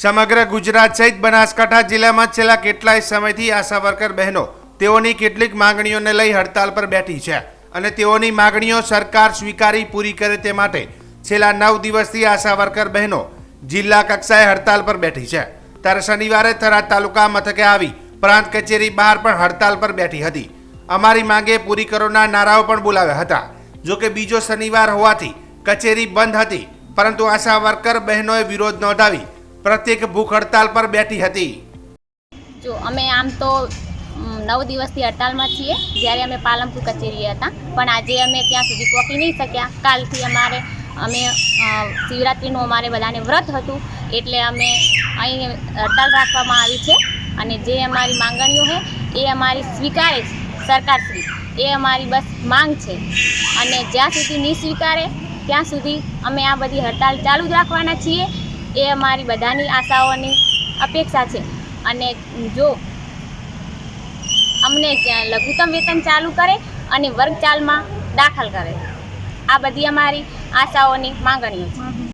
સમગ્ર ગુજરાત સહિત બનાસકાંઠા જિલ્લામાં છેલ્લા કેટલાય સમયથી આશા વર્કર બહેનો તેઓની કેટલીક માંગણીઓને લઈ હડતાલ પર બેઠી છે અને તેઓની માંગણીઓ સરકાર સ્વીકારી પૂરી કરે તે માટે છેલ્લા નવ દિવસથી આશા વર્કર બહેનો જિલ્લા કક્ષાએ હડતાલ પર બેઠી છે. ત્યારે શનિવારે થરાદ તાલુકા મથકે આવી પ્રાંત કચેરી બહાર પણ હડતાલ પર બેઠી હતી. અમારી માંગે પૂરી કરોના નારાઓ પણ બોલાવ્યા હતા. જોકે બીજો શનિવાર હોવાથી કચેરી બંધ હતી, પરંતુ આશા વર્કર બહેનોએ વિરોધ નોંધાવી પ્રત્યેક ભૂખ હડતાલ પર બેઠી હતી. જો, અમે આમ તો નવ દિવસથી હડતાલમાં છીએ, જ્યારે અમે પાલનપુર કચેરીએ હતા. પણ આજે અમે ત્યાં સુધી પહોંચી નહીં શક્યા. કાલથી અમારે, અમે શિવરાત્રિનું અમારે બધાને વ્રત હતું. એટલે અમે અહીં હડતાલ રાખવામાં આવી છે. અને જે અમારી માંગણીઓ છે, એ અમારી સ્વીકારે સરકારશ્રી. એ અમારી બસ માંગ છે. અને જ્યાં સુધી નહીં સ્વીકારે, ત્યાં સુધી અમે આ બધી હડતાલ ચાલુ જ રાખવાના છીએ. એ અમારી બધાની આશાઓની અપેક્ષા છે. અને જો અમને લઘુત્તમ વેતન ચાલુ કરે અને વર્ગ ચાલમાં દાખલ કરે. આ બધી અમારી આશાઓની માંગણીઓ છે.